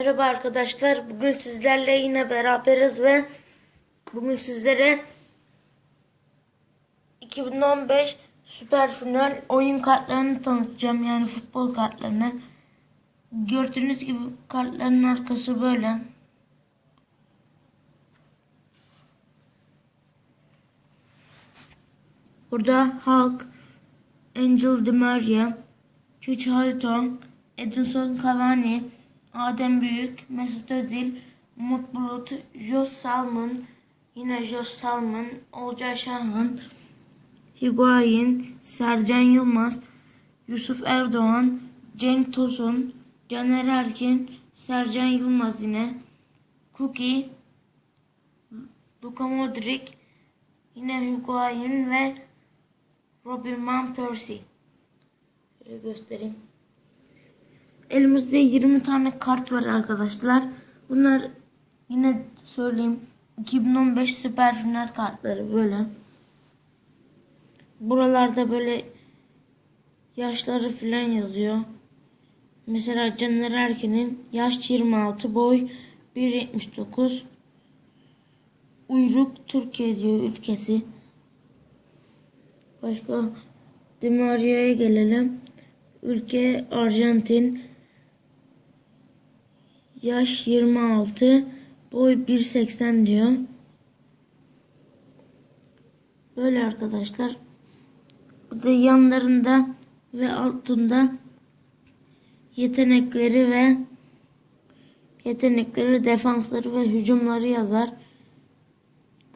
Merhaba arkadaşlar. Bugün sizlerle yine beraberiz ve bugün sizlere 2015 Süper Final oyun kartlarını tanıtacağım. Yani futbol kartlarını. Gördüğünüz gibi kartların arkası böyle. Burada Hulk, Angel Di Maria, Küçük Hariton, Edinson Cavani, Adem Büyük, Mesut Özil, Umut Bulut, Jos Salmon, yine Jos Salmon, Olcay Şahan, Higuayin, Sercan Yılmaz, Yusuf Erdoğan, Cenk Tosun, Caner Erkin, Sercan Yılmaz yine, Cookie, Luka Modric, yine Higuayin ve Robin Van Persie. Şöyle göstereyim. Elimizde 20 tane kart var arkadaşlar. Bunlar yine söyleyeyim 2015 Süper Final kartları böyle. Buralarda böyle yaşları filan yazıyor. Mesela Caner Erkin'in yaş 26, boy 1.79. Uyruk Türkiye diyor ülkesi. Başka Di Maria'ya gelelim. Ülke Arjantin. Yaş 26. Boy 1.80 diyor. Böyle arkadaşlar. Burada yanlarında ve altında yetenekleri ve yetenekleri, defansları ve hücumları yazar.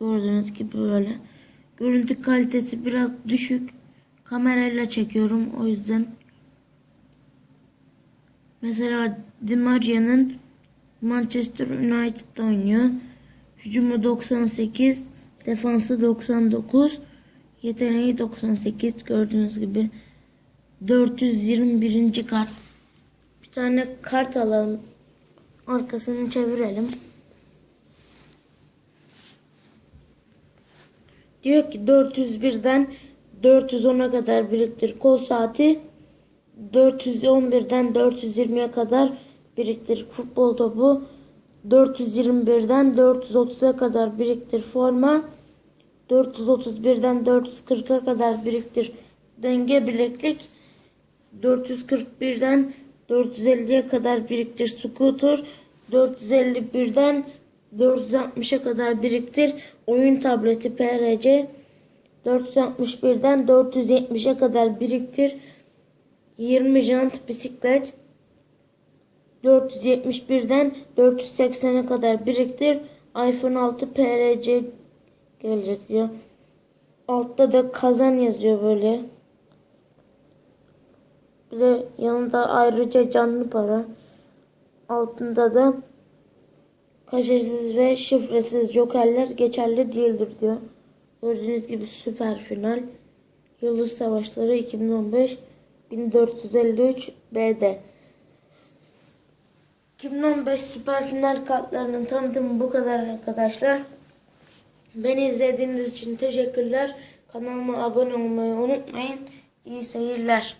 Gördüğünüz gibi böyle. Görüntü kalitesi biraz düşük. Kamerayla çekiyorum o yüzden. Mesela Di Maria'nın Manchester United'da oynuyor. Hücumu 98, defansı 99, yeteneği 98 gördüğünüz gibi. 421. kart. Bir tane kart alalım. Arkasını çevirelim. Diyor ki 401'den 410'a kadar biriktir kol saati. 411'den 420'ye kadar biriktir futbol topu. 421'den 430'a kadar biriktir forma. 431'den 440'a kadar biriktir denge bileklik. 441'den 450'ye kadar biriktir scooter. 451'den 460'a kadar biriktir oyun tableti PRC. 461'den 470'e kadar biriktir 20 jant bisiklet 471'den 480'e kadar biriktir. iPhone 6 PRC gelecek diyor. Altta da kazan yazıyor böyle. Bir de yanında ayrıca canlı para. Altında da kaşesiz ve şifresiz jokerler geçerli değildir diyor. Gördüğünüz gibi süper final. Yıldız Savaşları 2015 1453 BD 2015 Süper Final kartlarının tanıtımı bu kadar arkadaşlar. Beni izlediğiniz için teşekkürler. Kanalıma abone olmayı unutmayın. İyi seyirler.